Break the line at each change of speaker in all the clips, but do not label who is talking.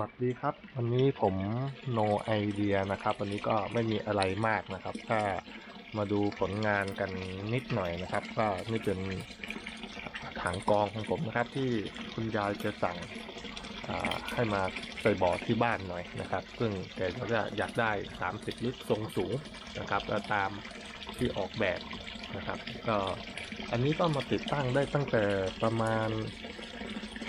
วัสดีครับ วันนี้ผม no idea นะครับ วันนี้ก็ไม่มีอะไรมากนะครับถ้ามาดูผลงานกันนิดหน่อยนะครับ ก็นี่เป็นถังกองของผมนะครับ ที่คุณยายจะสั่งให้มาใส่บ่อที่บ้านหน่อยนะครับ ซึ่งแกก็จะอยากได้ 30 ลิตรทรงสูงนะครับตามที่ออกแบบนะครับ ก็อันนี้ก็มาติดตั้งได้ตั้งแต่ประมาณ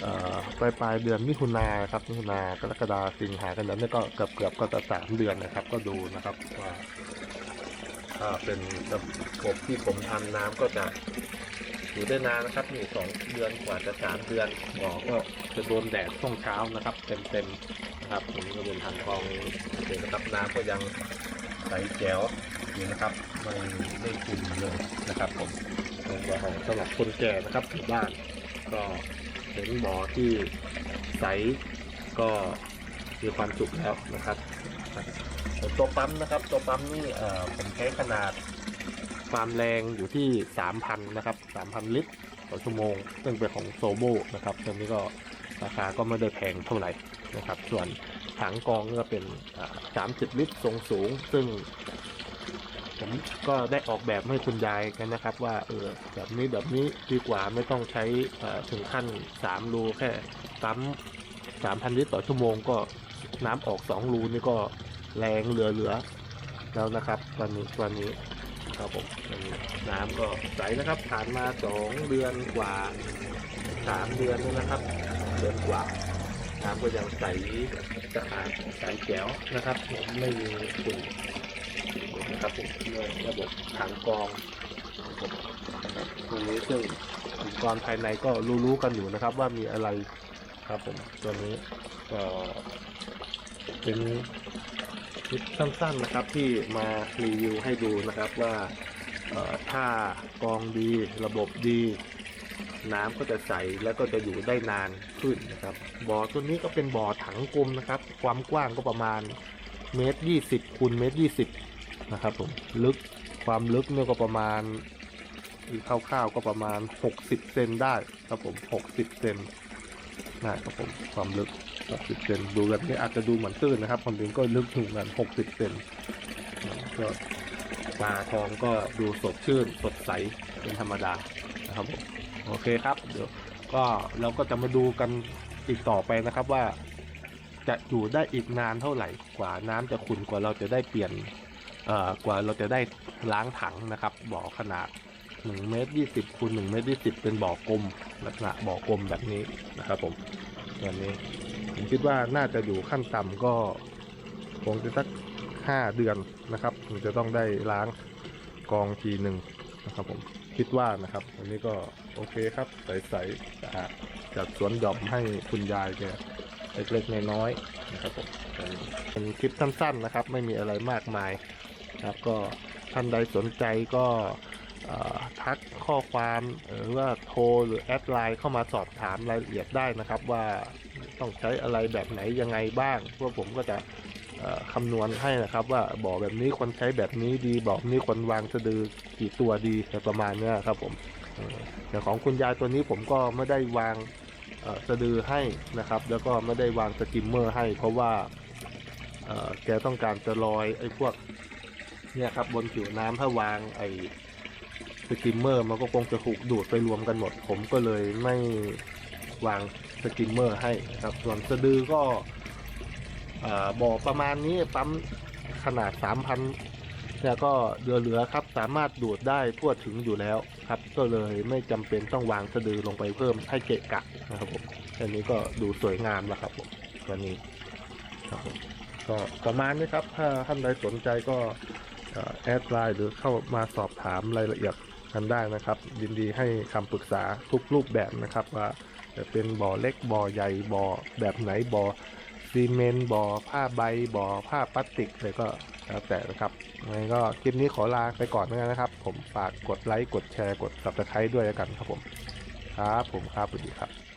อ่อ ปลายปลายเดือนมิถุนาครับมิถุนากรกฎาสิงหากันแล้วนี่ก็เกือบเกือบก็จะสามเดือนนะครับ ก็ดูนะครับว่าถ้าเป็นระบบที่ผมทำน้ำก็จะอยู่ได้นานนะครับมีสองเดือนกว่าจะสามเดือนหมอก็จะโดนแดดช่วงเช้านะครับ เต็มเต็มนะครับผมก็เป็นถังทองเห็นนะครับน้ำก็ยังใสแจ๋วอยู่นะครับไม่ไม่ขุ่นเลยนะครับผมเป็นของสำหรับคนแก่นะครับอยู่บ้านก็ เห็นหมอที่ใสก็มีความสุขแล้วนะครับส่วนตัวปั๊มนะครับ ตัวปั๊มนี่ผมใช้ขนาดความแรงอยู่ที่ 3,000 นะครับ 3,000 ลิตรต่อชั่วโมง ซึ่งเป็นของโซโบนะครับตัวนี้ก็ราคาก็ไม่ได้แพงเท่าไหร่นะครับ ส่วนถังกองก็เป็น 30 ลิตรทรงสูง ซึ่ง ผมก็ได้ออกแบบให้คุณยายกันนะครับ ว่าเออแบบนี้แบบนี้ดีกว่าไม่ต้องใช้ถึงขั้นสามรูแค่ปั๊มสามพันลิตรต่อชั่วโมงก็น้ำออกสองรูนี่ก็แรงเหลือเหลือแล้วนะครับวันนี้วันนี้ครับผมวันนี้น้ำก็ใสนะครับผ่านมาสองเดือนกว่าสามเดือนแล้วนะครับเดือนกว่าน้ำก็ยังใสสะอาดใสแจ๋วนะครับผมไม่มีฝุ่น ด้วยระบบถังกรองผมนะครับตรงนี้ซึ่งอุปกรณ์ภายในก็รู้ๆกันอยู่นะครับ ว่ามีอะไรครับผมตัวนี้ก็เป็นคลิปสั้นๆนะครับที่มารีวิวให้ดูนะครับว่าถ้ากรองดีระบบดี น้ำก็จะใสแล้วก็จะอยู่ได้นานขึ้นนะครับบ่อตัวนี้ก็เป็นบ่อถังกลมนะครับ ความกว้างก็ประมาณเมตรยี่สิบคูณเมตรยี่สิบ นะครับผมลึกความลึกเนี่ยก็ประมาณคร่าวๆก็ประมาณ 60เซนได้ครับผม 60เซนนะครับผมความลึก 60เซนดูแบบนี้อาจจะดูเหมือนตื้นนะครับความจริงก็ลึกถึงกัน60เซนก็ปลาทองก็ดูสดชื่นสดใสเป็นธรรมดานะครับผมโอเคครับเดี๋ยวก็เราก็จะมาดูกันอีกต่อไปนะครับว่า จะอยู่ได้อีกนานเท่าไหร่กว่าน้ำจะขุ่นกว่าเราจะได้เปลี่ยน กว่าเราจะได้ล้างถังนะครับ บ่อขนาด1เมตร20คูณ1เมตร20 เป็นบ่อกลมลักษณะบ่อกลมแบบนี้นะครับ ผมแบบนี้ผมคิดว่าน่าจะอยู่ขั้นต่ำก็คงจะสัก 5 เดือนนะครับถึงจะต้องได้ล้างกองทีหนึ่งนะครับผมคิดว่านะครับ อันนี้ก็โอเคครับใสๆสะอาดจากสวนหยอมให้คุณยายแกเล็กๆน้อยๆนะครับผมเป็นคลิปสั้นๆนะครับ ไม่มีอะไรมากมาย ครับก็ท่านใดสนใจก็ทักข้อความหรือว่าโทรหรือแอดไลน์เข้ามาสอบถามรายละเอียดได้นะครับ ว่าต้องใช้อะไรแบบไหนยังไงบ้างพวกผมก็จะคำนวณให้นะครับ ว่าบ่อแบบนี้ควรใช้แบบนี้ดีบ่อนี้ควรวางสะดือกี่ตัวดีอะไรประมาณนี้ครับผมออแต่ของคุณยายตัวนี้ผมก็ไม่ได้วางสะดือให้นะครับ แล้วก็ไม่ได้วางสกิมเมอร์ให้ เพราะว่าแกต้องการจะลอยไอ้พวก เนี่ยครับบนผิวน้ำถ้าวางไอสกิมเมอร์มันก็คงจะถูกดูดไปรวมกันหมด ผมก็เลยไม่วางสกิมเมอร์ให้นะครับ ส่วนสะดือก็อ่อประมาณนี้ปั๊มขนาด 3,000เนี่ยก็เหลือๆครับสามารถดูดได้ทั่วถึงอยู่แล้วครับ ก็เลยไม่จำเป็นต้องวางสะดือลงไปเพิ่มให้เกะกะนะครับผมอันนี้ก็ดูสวยงามแล้วครับผมวันนี้ครับผมก็ประมาณนี้ครับ ถ้าท่านใดสนใจก็ แอดไลน์หรือเข้ามาสอบถามรายละเอียดกันได้นะครับ ยินดีให้คำปรึกษาทุกรูปแบบนะครับว่าจะเป็นบ่อเล็กบ่อใหญ่บ่อแบบไหนบ่อซีเมนต์บ่อผ้าใบบ่อผ้าพลาสติกอะไรก็แล้วแต่นะครับงั้นก็คลิปนี้ขอลาไปก่อนนะครับ ผมฝากกดไลค์กดแชร์กด subscribe ด้วยกันครับผม ครับผมครับสวัสดีครับ